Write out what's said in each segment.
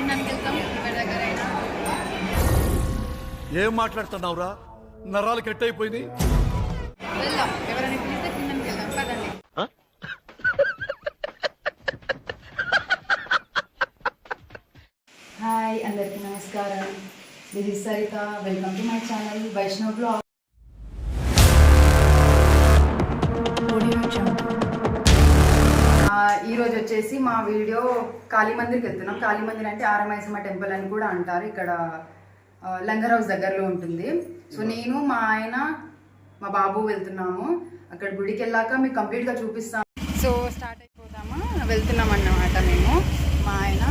తినడానికి వెళ్తాం. ఎవరి దగ్గర అయినా. ఏం మాట్లాడుతున్నావురా? నరాలు కట్ అయిపోయింది వెళ్దాం. ఎవరైనా పిలిస్తే తినడానికి వెళ్దాం. పదండి. హాయ్ అందరికీ నమస్కారం. This is Saritha. Welcome to my channel Vaishnav blog ఈరోజు వచ్చేసి మా వీడియో కాళీ మందిర్కి వెళ్తున్నాం. కాళీ మందిర్ అంటే ఆరమైసమ్మ టెంపుల్ అని కూడా అంటారు. ఇక్కడ లంగర్ హౌస్ దగ్గరలో ఉంటుంది. సో నేను మా ఆయన మా బాబు వెళ్తున్నాము. అక్కడ గుడికి వెళ్ళాక మీకు కంప్లీట్గా చూపిస్తాం. సో స్టార్ట్ అయిపోతామా వెళ్తున్నాం అన్నమాట మేము. మా ఆయన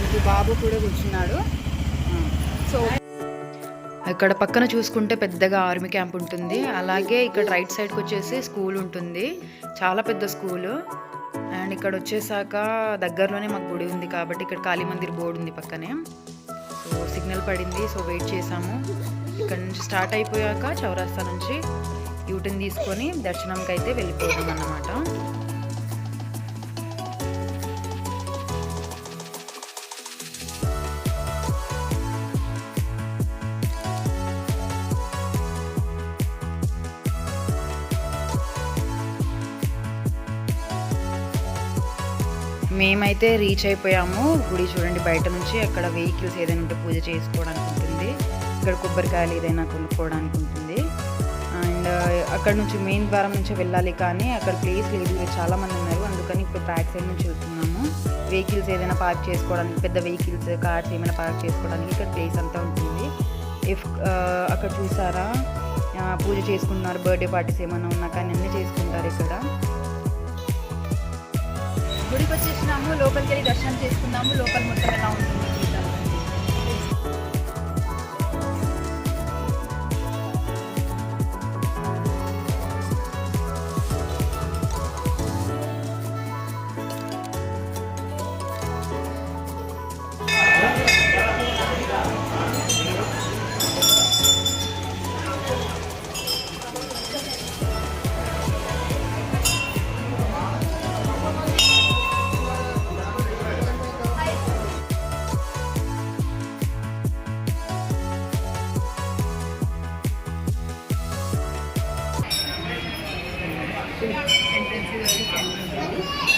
మీకు బాబు కూడా కూర్చున్నాడు. సో ఇక్కడ పక్కన చూసుకుంటే పెద్దగా ఆర్మీ క్యాంప్ ఉంటుంది. అలాగే ఇక్కడ రైట్ సైడ్కి వచ్చేసి స్కూల్ ఉంటుంది. చాలా పెద్ద స్కూలు. అండ్ ఇక్కడ వచ్చేసాక దగ్గరలోనే మాకు గుడి ఉంది కాబట్టి ఇక్కడ కాళీ మందిర్ బోర్డు ఉంది పక్కనే. సో సిగ్నల్ పడింది సో వెయిట్ చేసాము. ఇక్కడ నుంచి స్టార్ట్ అయిపోయాక చౌరాస్తా నుంచి యూటర్న్ తీసుకొని దర్శనంకి అయితే వెళ్ళిపోదాం అన్నమాట మేమైతే రీచ్ అయిపోయాము. గుడి చూడండి బయట నుంచి అక్కడ వెహికల్స్ ఏదైనా ఉంటే పూజ చేసుకోవడానికి ఉంటుంది. ఇక్కడ కొబ్బరికాయలు ఏదైనా కొనుక్కోవడానికి ఉంటుంది. అండ్ అక్కడ నుంచి మెయిన్ ద్వారం నుంచి వెళ్ళాలి కానీ అక్కడ ప్లేస్ లేదు. చాలా మంది ఉన్నారు. అందుకని ఇప్పుడు బ్యాక్ సైడ్ నుంచి చూస్తున్నాము వెహికల్స్ ఏదైనా పార్క్ చేసుకోవడానికి పెద్ద వెహికల్స్ కార్స్ ఏమైనా పార్క్ చేసుకోవడానికి ఇక్కడ ప్లేస్ అంతా ఉంటుంది. ఇఫ్ అక్కడ చూసారా? పూజ చేసుకుంటున్నారు బర్త్డే పార్టీస్ ఏమైనా ఉన్నా కానీ అన్నీ చేసుకుంటారు ఇక్కడ. గుడికి వచ్చేసినాము లోపలికి వెళ్ళి దర్శనం చేసుకున్నాము లోపల మొత్తం ఎలా ఉంటుంది. entrance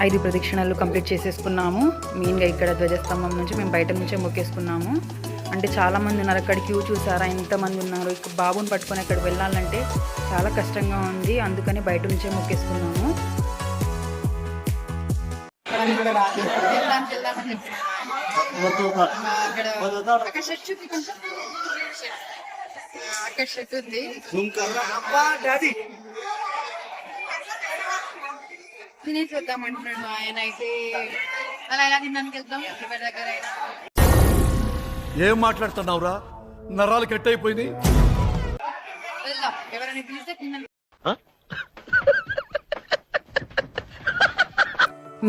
ఐదు ప్రదక్షిణలు కంప్లీట్ చేసేసుకున్నాము. మెయిన్గా ఇక్కడ ధ్వజస్తంభం నుంచి మేము బయట నుంచే మొక్కేసుకున్నాము. అంటే చాలా మంది ఉన్నారు. అక్కడ క్యూ చూసారా? ఎంతమంది ఉన్నారు. ఇక బాబుని పట్టుకొని అక్కడ వెళ్ళాలంటే చాలా కష్టంగా ఉంది. అందుకని బయట నుంచే మొక్కేసుకున్నాము. అక్కడ షర్ట్ ఉంది. తినేసి వద్దాం అంటున్నాడు మా ఆయన అయితే. అలా ఎలా తినడానికి వెళ్తాం ఎవరి దగ్గర ఏం మాట్లాడుతున్నావురా? నరాలు కట్ అయిపోయింది వెళ్దాం. ఎవరైనా పిలిస్తే తినడానికి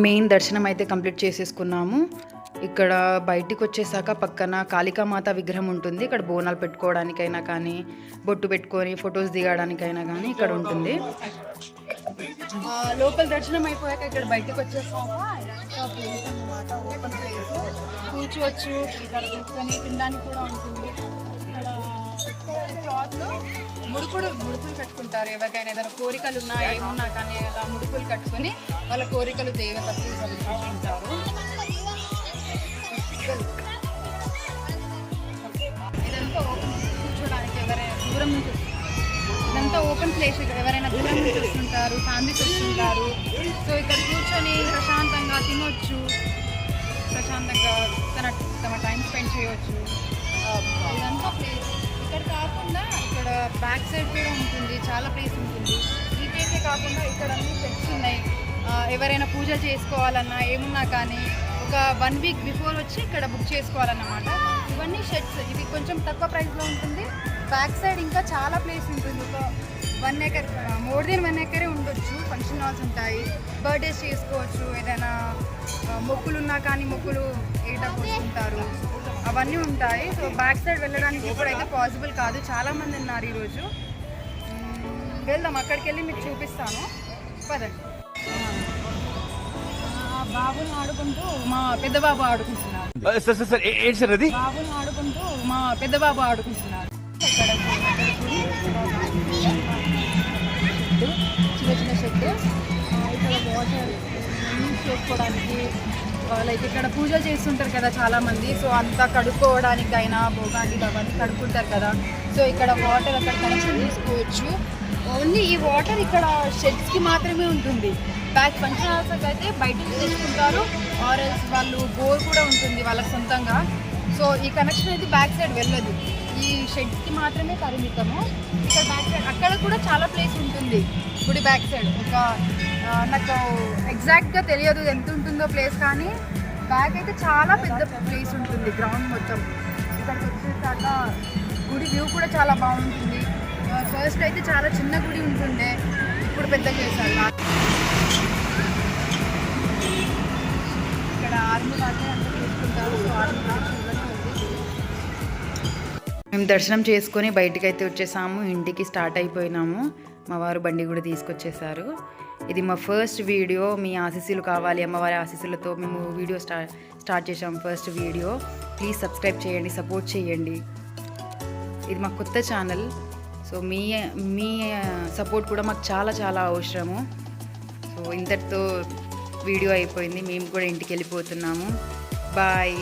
మెయిన్ దర్శనం అయితే కంప్లీట్ చేసేసుకున్నాము. ఇక్కడ బయటికి వచ్చేసాక పక్కన కాళికామాత విగ్రహం ఉంటుంది. ఇక్కడ బోనాలు పెట్టుకోవడానికైనా కానీ బొట్టు పెట్టుకొని ఫొటోస్ దిగడానికైనా కానీ ఇక్కడ ఉంటుంది. లోపల దర్శనం అయిపోయాక ఇక్కడ బయటకు వచ్చేసాక ప్లేస్ అన్నమాట. ఓపెన్ ప్లేస్ కూర్చోవచ్చు. ఇక్కడ కూర్చొని తినడానికి కూడా ఉంటుంది. ఇక్కడ క్లాత్ ముడుపుడు ముడుపులు కట్టుకుంటారు. ఎవరికైనా ఏదైనా కోరికలు ఉన్నా ఏమున్నా కానీ అలా ముడుపులు కట్టుకొని వాళ్ళ కోరికలు దేవతలు సమర్పించుకుంటారు. ఇదంతా కూర్చోడానికి ఎవరైనా దూరం నుంచి ఇదంతా ఓపెన్ ప్లేస్ ఇక్కడ ఎవరైనా దూరం నుంచి వస్తుంటారు ఫ్యామిలీస్ వస్తుంటారు. సో ఇక్కడ కూర్చొని ప్రశాంతంగా తినొచ్చు. ప్రశాంతంగా తన తమ టైం స్పెండ్ చేయవచ్చు ఇదంతా ప్లేస్ ఇక్కడ కాకుండా ఇక్కడ బ్యాక్ సైడ్ కూడా ఉంటుంది. చాలా ప్లేస్ ఉంటుంది. ఈ ప్లేసే కాకుండా ఇక్కడ అన్ని సెట్స్ ఉన్నాయి. ఎవరైనా పూజ చేసుకోవాలన్నా ఏమున్నా కానీ ఒక వన్ వీక్ బిఫోర్ వచ్చి ఇక్కడ బుక్ చేసుకోవాలన్నమాట. ఇవన్నీ షెడ్స్ ఇది కొంచెం తక్కువ ప్రైస్లో ఉంటుంది. బ్యాక్ సైడ్ ఇంకా చాలా ప్లేస్ ఉంటుంది. ఒక one acre more than one ఎకరే ఉండొచ్చు. ఫంక్షన్ హాల్స్ ఉంటాయి. బర్త్డేస్ చేసుకోవచ్చు. ఏదైనా మొక్కులు ఉన్నా కానీ మొక్కులు ఏట పోసుకుంటారు అవన్నీ ఉంటాయి. సో బ్యాక్ సైడ్ వెళ్ళడానికి ఇప్పుడైతే పాసిబుల్ కాదు. చాలా మంది ఉన్నారు ఈరోజు. వెళ్దాం. అక్కడికి వెళ్ళి మీకు చూపిస్తాను. పదండి. ఆ, బాబుని ఆడుకుంటూ మా పెద్ద బాబు ఆడుకుంటున్నారు సార్ సార్ సార్ ఏ- ఏంటి సార్ అది? బాబుని ఆడుకుంటూ మా పెద్ద బాబు ఆడుకుంటున్నారు. చిన్న చిన్న షెడ్ ఇక్కడ వాటర్ యూజ్ చేసుకోవడానికి లైక్ ఇక్కడ పూజ చేస్తుంటారు కదా చాలా మంది సో అంతా కడుక్కోవడానికి అయినా భోగానికి అవన్నీ కడుక్కుంటారు కదా. సో ఇక్కడ వాటర్ అక్కడ కనెక్షన్ తీసుకోవచ్చు ఓన్లీ ఈ వాటర్ ఇక్కడ షెడ్స్కి మాత్రమే ఉంటుంది. బ్యాక్ ఫంక్షన్ హాల్స్కి అయితే బయట తెచ్చుకుంటారు. ఆర్ఎల్స్ వాళ్ళు బోర్ కూడా ఉంటుంది వాళ్ళకి సొంతంగా. సో ఈ కనెక్షన్ అయితే బ్యాక్ సైడ్ వెళ్ళదు. ఈ షెడ్కి మాత్రమే పరిమితము. ఇక్కడ బ్యాక్ సైడ్ అక్కడ కూడా చాలా ప్లేస్ ఉంటుంది. గుడి బ్యాక్ సైడ్ ఒక నాకు ఎగ్జాక్ట్గా తెలియదు ఎంత ఉంటుందో ప్లేస్ కానీ బ్యాక్ అయితే చాలా పెద్ద ప్లేస్ ఉంటుంది గ్రౌండ్ మొత్తం. ఇక్కడికి వచ్చేసాక గుడి వ్యూ కూడా చాలా బాగుంటుంది. ఫస్ట్ అయితే చాలా చిన్న గుడి ఉంటుండే. ఇప్పుడు పెద్ద చేశారు ఇక్కడ ఆర్మీ వాళ్ళే అంతా తీసుకుంటారు. ఆర్మీ మేము దర్శనం చేసుకొని బయటికి అయితే వచ్చేసాము. ఇంటికి స్టార్ట్ అయిపోయినాము. మా వారు బండి కూడా తీసుకొచ్చేసారు. ఇది మా ఫస్ట్ వీడియో. మీ ఆశీస్సులు కావాలి. అమ్మవారి ఆశీస్సులతో మేము వీడియో స్టార్ట్ స్టార్ట్ చేసాం ఫస్ట్ వీడియో. ప్లీజ్ సబ్స్క్రైబ్ చేయండి సపోర్ట్ చేయండి. ఇది మా కొత్త ఛానల్. సో మీ మీ సపోర్ట్ కూడా మాకు చాలా చాలా అవసరము. సో ఇంతటితో వీడియో అయిపోయింది. మేము కూడా ఇంటికి వెళ్ళిపోతున్నాము. బాయ్.